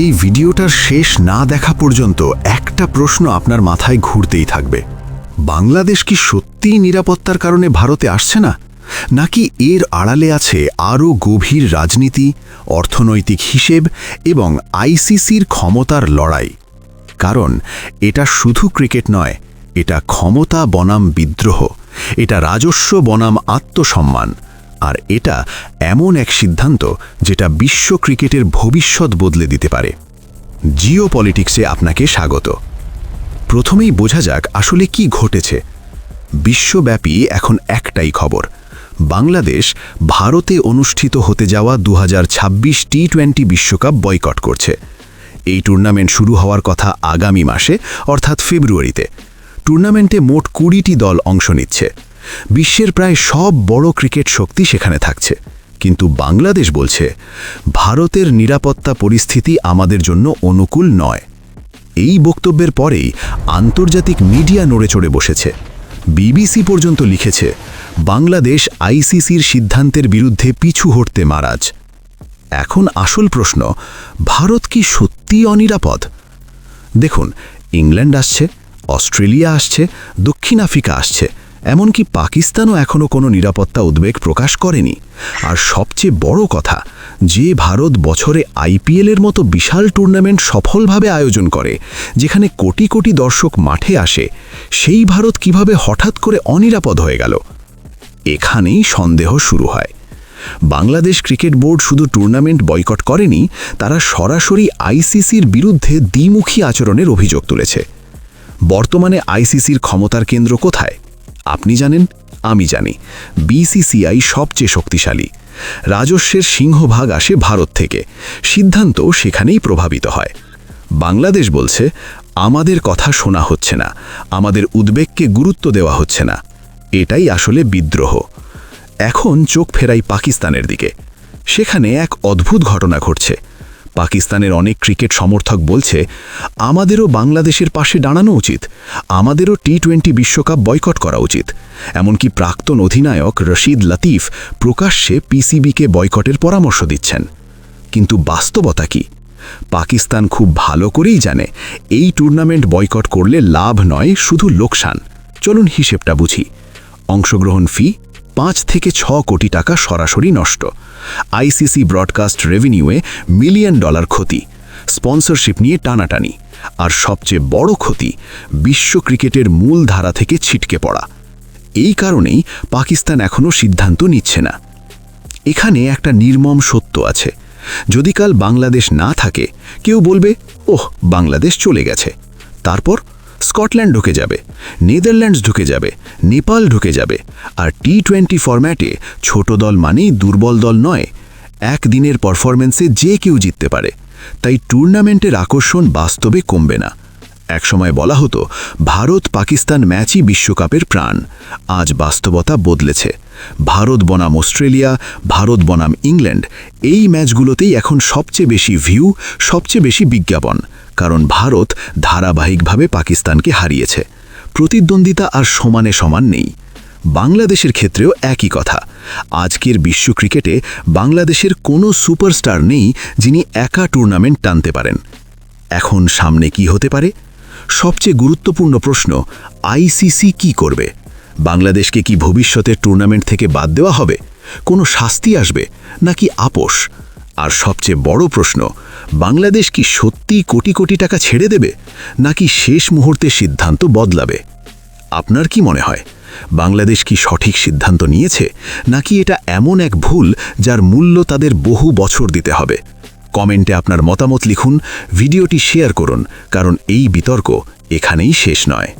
এই ভিডিওটার শেষ না দেখা পর্যন্ত একটা প্রশ্ন আপনার মাথায় ঘুরতেই থাকবে। বাংলাদেশ কি সত্যিই নিরাপত্তার কারণে ভারতে আসছে না? নাকি এর আড়ালে আছে আরও গভীর রাজনীতি, অর্থনৈতিক হিসেব এবং আইসিসির ক্ষমতার লড়াই? কারণ এটা শুধু ক্রিকেট নয়, এটা ক্ষমতা বনাম বিদ্রোহ, এটা রাজস্ব বনাম আত্মসম্মান। আর এটা এমন এক সিদ্ধান্ত যেটা বিশ্ব ক্রিকেটের ভবিষ্যৎ বদলে দিতে পারে। জিও পলিটিক্সে আপনাকে স্বাগত। প্রথমেই বোঝা যাক আসলে কি ঘটেছে। বিশ্বব্যাপী এখন একটাই খবর। বাংলাদেশ ভারতে অনুষ্ঠিত হতে যাওয়া দু হাজার ছাব্বিশ টি টোয়েন্টি বিশ্বকাপ বয়কট করছে। এই টুর্নামেন্ট শুরু হওয়ার কথা আগামী মাসে, অর্থাৎ ফেব্রুয়ারিতে। টুর্নামেন্টে মোট কুড়িটি দল অংশ নিচ্ছে। বিশ্বের প্রায় সব বড় ক্রিকেট শক্তি সেখানে থাকছে। কিন্তু বাংলাদেশ বলছে, ভারতের নিরাপত্তা পরিস্থিতি আমাদের জন্য অনুকূল নয়। এই বক্তব্যের পরেই আন্তর্জাতিক মিডিয়া নড়ে চড়ে বসেছে। বিবিসি পর্যন্ত লিখেছে, বাংলাদেশ আইসিসির সিদ্ধান্তের বিরুদ্ধে পিছু হটতে মারাজ এখন আসল প্রশ্ন, ভারত কি সত্যি অনিরাপদ? দেখুন, ইংল্যান্ড আসছে, অস্ট্রেলিয়া আসছে, দক্ষিণ আফ্রিকা আসছে। এমনকি পাকিস্তানও এখনও কোনো নিরাপত্তা উদ্বেগ প্রকাশ করেনি। আর সবচেয়ে বড় কথা, যে ভারত বছরে আইপিএলের মতো বিশাল টুর্নামেন্ট সফলভাবে আয়োজন করে, যেখানে কোটি কোটি দর্শক মাঠে আসে, সেই ভারত কীভাবে হঠাৎ করে অনিরাপদ হয়ে গেল? এখানেই সন্দেহ শুরু হয়। বাংলাদেশ ক্রিকেট বোর্ড শুধু টুর্নামেন্ট বয়কট করেনি, তারা সরাসরি আইসিসির বিরুদ্ধে দ্বিমুখী আচরণের অভিযোগ তুলেছে। বর্তমানে আইসিসির ক্ষমতার কেন্দ্র কোথায়? আপনি জানেন, আমি জানি। বিসিসিআই সবচেয়ে শক্তিশালী। রাজস্বের সিংহভাগ আসে ভারত থেকে। সিদ্ধান্ত সেখানেই প্রভাবিত হয়। বাংলাদেশ বলছে, আমাদের কথা শোনা হচ্ছে না, আমাদের উদ্বেগকে গুরুত্ব দেওয়া হচ্ছে না। এটাই আসলে বিদ্রোহ। এখন চোখ ফেরাই পাকিস্তানের দিকে। সেখানে এক অদ্ভুত ঘটনা ঘটছে। পাকিস্তানের অনেক ক্রিকেট সমর্থক বলছে, আমাদেরও বাংলাদেশের পাশে দাঁড়ানো উচিত। আমাদেরও টি টোয়েন্টি বিশ্বকাপ বয়কট করা উচিত। এমনকি প্রাক্তন অধিনায়ক রশিদ লতিফ প্রকাশ্যে পিসিবিকে বয়কটের পরামর্শ দিচ্ছেন। কিন্তু বাস্তবতা কি? পাকিস্তান খুব ভালো করেই জানে, এই টুর্নামেন্ট বয়কট করলে লাভ নয়, শুধু লোকসান। চলুন হিসেবটা বুঝি। অংশগ্রহণ ফি পাঁচ থেকে ছ কোটি টাকা সরাসরি নষ্ট। আইসিসি ব্রডকাস্ট রেভিনিউয়ে মিলিয়ন ডলার ক্ষতি, স্পন্সরশিপ নিয়ে টানাটানি, আর সবচেয়ে বড় ক্ষতি, বিশ্ব ক্রিকেটের মূল ধারা থেকে ছিটকে পড়া। এই কারণেই পাকিস্তান এখনও সিদ্ধান্ত নিচ্ছে না। এখানে একটা নির্মম সত্য আছে, যদি কাল বাংলাদেশ না থাকে, কেউ বলবে, ওহ, বাংলাদেশ চলে গেছে। তারপর স্কটল্যান্ড ঢুকে যাবে, নেদারল্যান্ডস ঢুকে যাবে, নেপাল ঢুকে যাবে, আর টি টোয়েন্টি ফরম্যাটে ছোট দল মানেই দুর্বল দল নয়, একদিনের পারফরমেন্সে যে কেউ জিততে পারে। তাই টুর্নামেন্টের আকর্ষণ বাস্তবে কমবে না। একসময় বলা হতো ভারত পাকিস্তান ম্যাচই বিশ্বকাপের প্রাণ। আজ বাস্তবতা বদলেছে। ভারত বনাম অস্ট্রেলিয়া, ভারত বনাম ইংল্যান্ড, এই ম্যাচগুলোতেই এখন সবচেয়ে বেশি ভিউ, সবচেয়ে বেশি বিজ্ঞাপন। কারণ ভারত ধারাবাহিকভাবে পাকিস্তানকে হারিয়েছে। প্রতিদ্বন্দ্বিতা আর সমানে সমান নেই। বাংলাদেশের ক্ষেত্রেও একই কথা। আজকের বিশ্ব ক্রিকেটে বাংলাদেশের কোনো সুপারস্টার নেই যিনি একা টুর্নামেন্ট টানতে পারেন। এখন সামনে কি হতে পারে? সবচেয়ে গুরুত্বপূর্ণ প্রশ্ন আইসিসি কি করবে? বাংলাদেশকে কি ভবিষ্যতের টুর্নামেন্ট থেকে বাদ দেওয়া হবে? কোনো শাস্তি আসবে নাকি আপোষ? আর সবচেয়ে বড় প্রশ্ন, বাংলাদেশ কি সত্যি কোটি কোটি টাকা ছেড়ে দেবে, নাকি শেষ মুহূর্তে সিদ্ধান্ত বদলাবে? আপনার কি মনে হয়, বাংলাদেশ কি সঠিক সিদ্ধান্ত নিয়েছে, নাকি এটা এমন এক ভুল যার মূল্য তাদের বহু বছর দিতে হবে? কমেন্টে আপনার মতামত লিখুন, ভিডিওটি শেয়ার করুন, কারণ এই বিতর্ক এখানেই শেষ নয়।